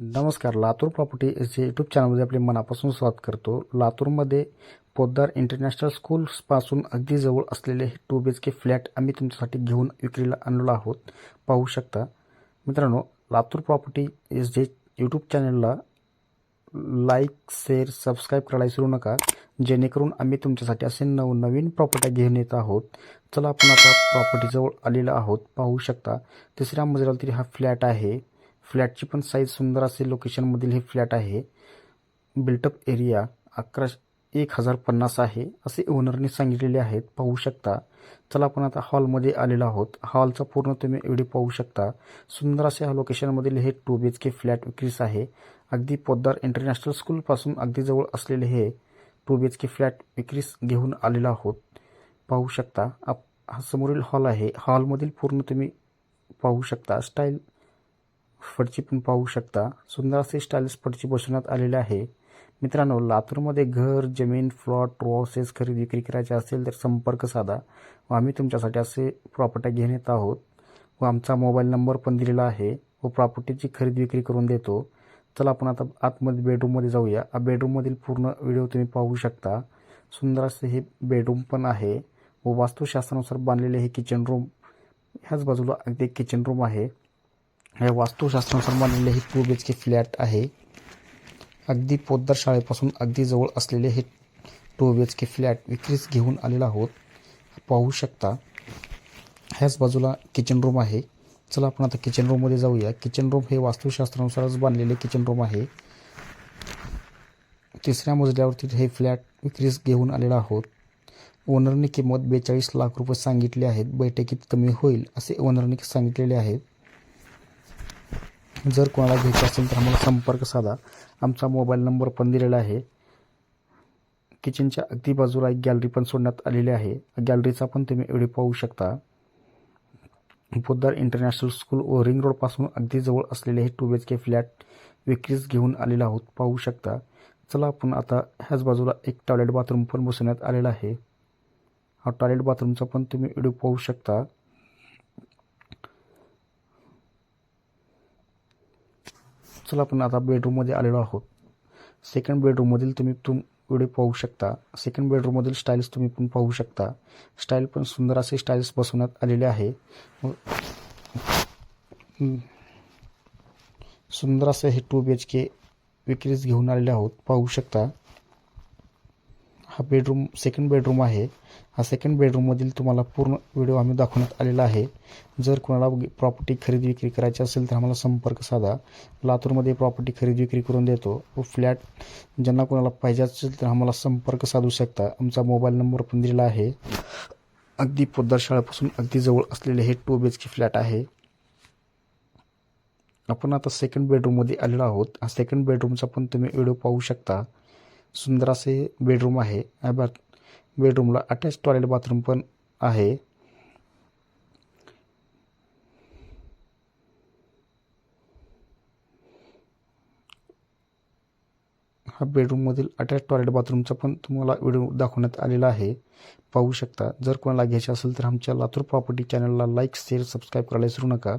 नमस्कार लातूर प्रॉपर्टी याचे यूट्यूब चॅनलमध्ये आपले मनापासून स्वागत करतो. लातूरमध्ये पोद्दार इंटरनॅशनल स्कूल्सपासून अगदी जवळ असलेले two B H K flat आम्ही तुमच्यासाठी घेऊन विक्रीला आणलेलो आहोत. पाहू शकता मित्रांनो Latur property S J YouTube चॅनलला लाईक शेअर सबस्क्राईब करायला विसरू नका जेणेकरून आम्ही तुमच्यासाठी असे नवनवीन प्रॉपर्ट्या घेऊन येत आहोत. चला आपण आता प्रॉपर्टीजवळ आलेलो आहोत. पाहू शकता तिसऱ्या मजल्यावर तरी हा फ्लॅट आहे. फ्लॅटची पण साईज सुंदर असे लोकेशनमधील हे फ्लॅट आहे. बिल्टअप एरिया अकरा एक हजार पन्नास आहे असे ओनरने सांगितलेले आहेत. पाहू शकता. चला आपण आता हॉलमध्ये आलेलो आहोत. हॉलचा पूर्ण तुम्ही व्हिडिओ पाहू शकता. सुंदर असे ह्या लोकेशनमधील हे two B H K flat विक्रीस आहे. अगदी पोद्दार इंटरनॅशनल स्कूलपासून अगदी जवळ असलेले हे two B H K flat विक्रीस घेऊन आलेलो आहोत. पाहू शकता. आप हा समोरील हॉल आहे. हॉलमधील पूर्ण तुम्ही पाहू शकता. स्टाईल फडची पण पाहू शकता. सुंदर असे स्टाईलिश फडची बसवण्यात आलेले आहे. मित्रांनो लातूरमध्ये घर जमीन प्लॉट रो खरेदी विक्री करायचे असेल तर संपर्क साधा व आम्ही तुमच्यासाठी असे प्रॉपर्ट्या घेऊन येत आहोत व आमचा मोबाईल नंबर पण दिलेला आहे व प्रॉपर्टीची खरेदी विक्री करून देतो. चला आपण आता आतमध्ये बेडरूममध्ये जाऊया. बेडरूममधील पूर्ण व्हिडिओ तुम्ही पाहू शकता. सुंदर असे हे बेडरूम पण आहे व वास्तुशास्त्रानुसार बांधलेले हे किचन रूम ह्याच बाजूला अगदी किचन रूम आहे. या वास्तुशास्त्रानुसार बांधलेले हे two B H K flat आहे. अगदी पोद्दार शाळेपासून अगदी जवळ असलेले हे two B H K flat विक्रीस घेऊन आलेला आहोत. पाहू शकता ह्याच बाजूला किचन रूम आहे. चला आपण आता किचन रूममध्ये जाऊया. किचन रूम हे वास्तुशास्त्रानुसारच बांधलेले किचन रूम आहे. तिसऱ्या मजल्यावरती हे फ्लॅट विक्रीस घेऊन आलेला आहोत. ओनरने किंमत बेचाळीस लाख रुपये सांगितले आहेत. बैठकीत कमी होईल असे ओनरने सांगितलेले आहेत जर कोणाला घ्यायचं असेल तर आम्हाला संपर्क साधा. आमचा मोबाईल नंबर पण दिलेला आहे. किचनच्या अगदी बाजूला एक गॅलरी पण सोडण्यात आलेली आहे. गॅलरीचा पण तुम्ही व्हिडिओ पाहू शकता. पोद्दार इंटरनॅशनल स्कूल व रिंग रोडपासून अगदी जवळ असलेले हे two B H K flat विक्रीस घेऊन आलेलो आहोत. पाहू शकता. चला आपण आता ह्याच बाजूला एक टॉयलेट बाथरूम पण बसवण्यात आलेला आहे. हा टॉयलेट बाथरूमचा पण तुम्ही व्हिडिओ पाहू शकता. चला आपण आता बेडरूममध्ये आलेलो आहोत. सेकंड बेडरूममधील तुम्ही तुम व्हिडिओ पाहू शकता. सेकंड बेडरूममधील स्टाईल्स तुम्ही पण पाहू शकता. स्टाईल पण सुंदर असे स्टाईल्स बसवण्यात आलेले आहे. सुंदर असं हे टू बी एच के विक्रीस घेऊन आलेले आहोत. पाहू शकता. हा बेडरूम सेकंड बेडरूम आहे. हा सेकंड बेडरूममधील तुम्हाला पूर्ण व्हिडिओ आम्ही दाखवण्यात आलेला आहे. जर कोणाला प्रॉपर्टी खरेदी विक्री करायची असेल तर आम्हाला संपर्क साधा. लातूरमध्ये प्रॉपर्टी खरेदी विक्री करून देतो. व फ्लॅट ज्यांना कोणाला पाहिजे असेल तर आम्हाला संपर्क साधू शकता. आमचा मोबाईल नंबर पण दिलेला आहे. अगदी पोद्दार शाळेपासून अगदी जवळ असलेले हे two B H K flat आहे. आपण आता सेकंड बेडरूममध्ये आलेलो आहोत. हा सेकंड बेडरूमचा पण तुम्ही व्हिडिओ पाहू शकता. सुंदर असे बेडरूम आहे. या बा बेडरूमला अटॅच टॉयलेट बाथरूम पण आहे. हा बेडरूममधील अटॅच टॉयलेट बाथरूमचा पण तुम्हाला व्हिडिओ दाखवण्यात आलेला आहे. पाहू शकता. जर कोणाला घ्यायचे असेल तर आमच्या लातूर प्रॉपर्टी चॅनलला लाईक शेअर सबस्क्राईब करायला विसरू नका.